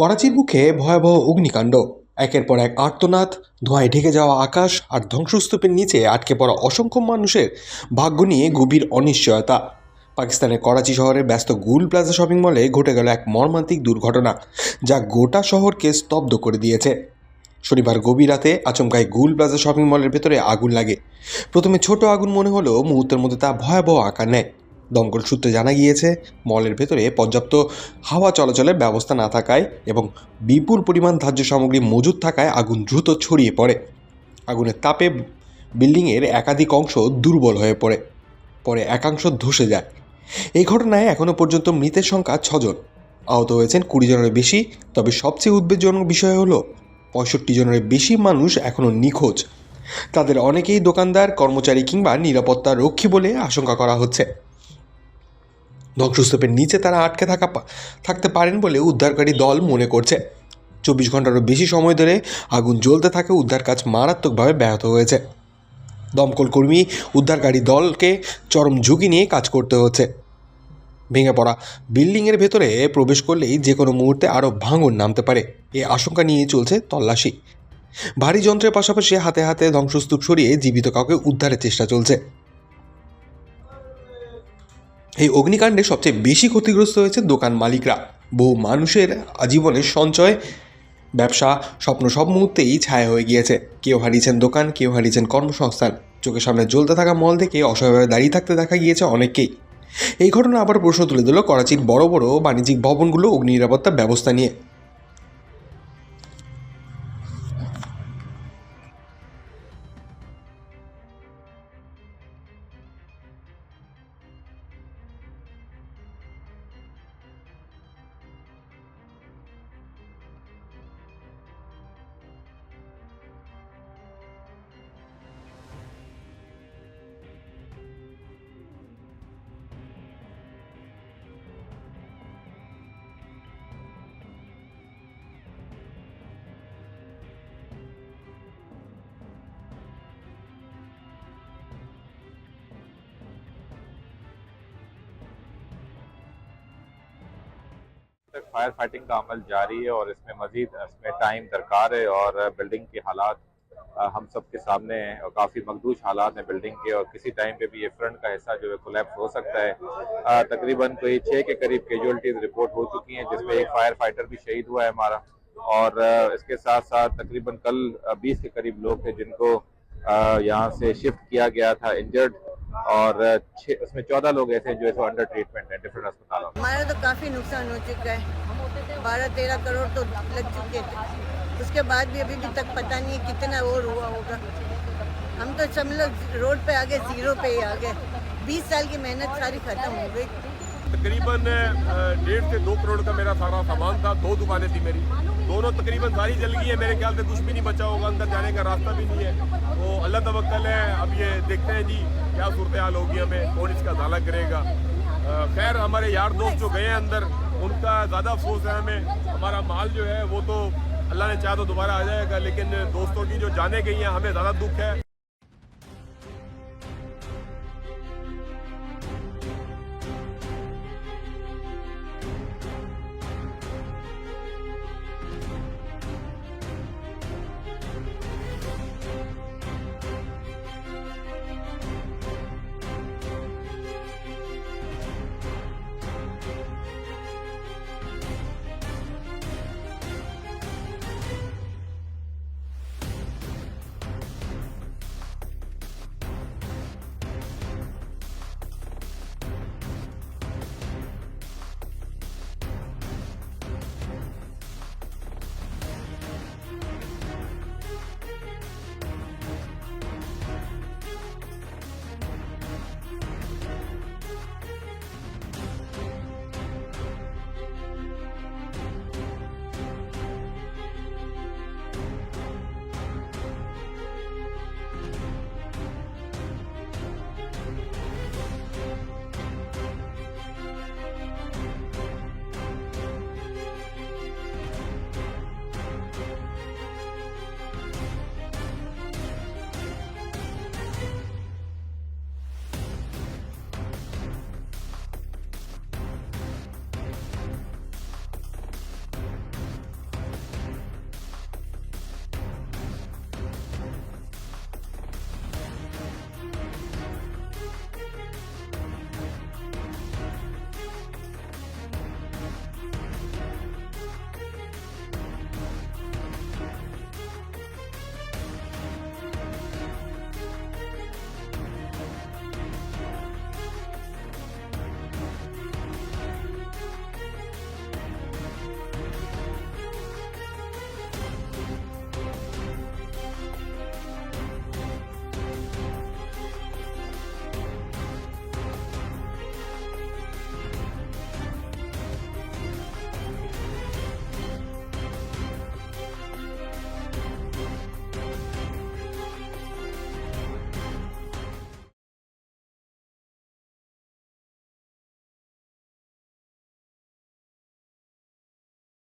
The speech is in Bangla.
করাচির মুখে ভয়াবহ অগ্নিকাণ্ড। একের পর এক আর্তনাদ, ধোঁয়ায় ঢেকে যাওয়া আকাশ আর ধ্বংসস্তূপের নিচে আটকে পড়া অসংখ্য মানুষের ভাগ্য নিয়ে গভীর অনিশ্চয়তা। পাকিস্তানের করাচি শহরের ব্যস্ত গুল প্লাজা শপিং মলে ঘটে গেল এক মর্মান্তিক দুর্ঘটনা, যা গোটা শহরকে স্তব্ধ করে দিয়েছে। শনিবার গভীর রাতে আচমকায় গুল প্লাজা শপিং মলের ভেতরে আগুন লাগে। প্রথমে ছোট আগুন মনে হলেও মুহূর্তের মধ্যে তা ভয়াবহ আকার নেয়। দমকল সূত্রে জানা গিয়েছে, মলের ভেতরে পর্যাপ্ত হাওয়া চলাচলের ব্যবস্থা না থাকায় এবং বিপুল পরিমাণ ধার্য সামগ্রী মজুদ থাকায় আগুন দ্রুত ছড়িয়ে পড়ে। আগুনের তাপে বিল্ডিংয়ের একাধিক অংশ দুর্বল হয়ে পড়ে, পরে একাংশ ধসে যায়। এই ঘটনায় এখনও পর্যন্ত মৃতের সংখ্যা ছজন। আহত হয়েছেন কুড়ি জনের বেশি, তবে সবচেয়ে উদ্বেগজনক বিষয় হলো, পঁয়ষট্টি জনের বেশি মানুষ এখনও নিখোঁজ। তাদের অনেকেই দোকানদার, কর্মচারী কিংবা নিরাপত্তা রক্ষী বলে আশঙ্কা করা হচ্ছে। ধ্বংসস্তূপের নিচে তারা আটকে থাকা থাকতে পারেন বলে উদ্ধারকারী দল মনে করছে। চব্বিশ ঘন্টারও বেশি সময় ধরে আগুন জ্বলতে থাকে উদ্ধার কাজ মারাত্মকভাবে ব্যাহত হয়েছে। দমকল কর্মী, উদ্ধারকারী দলকে চরম ঝুঁকি নিয়ে কাজ করতে হচ্ছে। ভেঙে পড়া বিল্ডিংয়ের ভেতরে প্রবেশ করলেই যে কোনো মুহূর্তে আরও ভাঙন নামতে পারে। এ আশঙ্কা নিয়ে চলছে তল্লাশি। ভারী যন্ত্রের পাশাপাশি হাতে হাতে ধ্বংসস্তূপ সরিয়ে জীবিত কাউকে উদ্ধারের চেষ্টা চলছে। এই অগ্নিকাণ্ডে সবচেয়ে বেশি ক্ষতিগ্রস্ত হয়েছে দোকান মালিকরা। বহু মানুষের আজীবনের সঞ্চয়, ব্যবসা, স্বপ্ন সব মুহূর্তেই ছায়া হয়ে গিয়েছে। কেউ হারিয়েছেন দোকান, কেউ হারিয়েছেন কর্মসংস্থান। চোখের সামনে জ্বলতে থাকা মল থেকে অসহায়ভাবে দাঁড়িয়ে থাকতে দেখা গিয়েছে অনেককেই। এই ঘটনা আবার প্রশ্ন তুলে দিল করাচির বড় বড় বাণিজ্যিক ভবনগুলো অগ্নি নিরাপত্তা ব্যবস্থা নিয়ে। تک فائر فائٹنگ کا عمل جاری ہے اور اس میں مزید اس میں ٹائم درکار ہے اور بلڈنگ کے حالات ہم سب کے سامنے ہیں اور کافی مخدوش حالات ہیں بلڈنگ کے اور کسی ٹائم پہ بھی یہ فرنٹ کا حصہ جو ہے کولیپس ہو سکتا ہے۔ تقریباً کوئی چھ کے قریب کیجولٹیز رپورٹ ہو چکی ہیں جس میں ایک فائر فائٹر بھی شہید ہوا ہے ہمارا۔ اور اس کے ساتھ ساتھ تقریباً کل بیس کے قریب لوگ تھے جن کو یہاں سے شفٹ کیا گیا تھا انجرڈ اور اس میں چودہ لوگ ایسے جو ہے انڈر ٹریٹمنٹ ہیں ڈفرینٹ اسپتالوں ہمارا تو کافی نقصان ہو چکا ہے۔ بارہ تیرہ کروڑ تو لگ چکے اس کے بعد بھی ابھی بھی تک پتہ نہیں کتنا اور ہوا ہوگا۔ ہم تو چملو روڈ پہ آگے زیرو پہ ہی آگے۔ بیس سال کی محنت ساری ختم ہو گئی۔ تقریباً ڈیڑھ سے دو کروڑ کا میرا سارا سامان تھا دو دکانیں تھی میری۔ دونوں تقریباً ساری جل گئی ہے میرے خیال سے کچھ بھی نہیں بچا ہوگا، اندر جانے کا راستہ بھی نہیں ہے۔ تو اللہ توکل ہے۔ اب یہ دیکھتے ہیں جی کیا صورتحال ہوگی ہمیں۔ کون اس کا ازالہ کرے گا؟ خیر، ہمارے یار دوست جو گئے ہیں اندر، ان کا زیادہ افسوس ہے ہمیں۔ ہمارا مال جو ہے، وہ تو اللہ نے چاہا تو دوبارہ آ جائے گا، لیکن دوستوں کی جو جانے گئی ہیں، ہمیں زیادہ دکھ ہے۔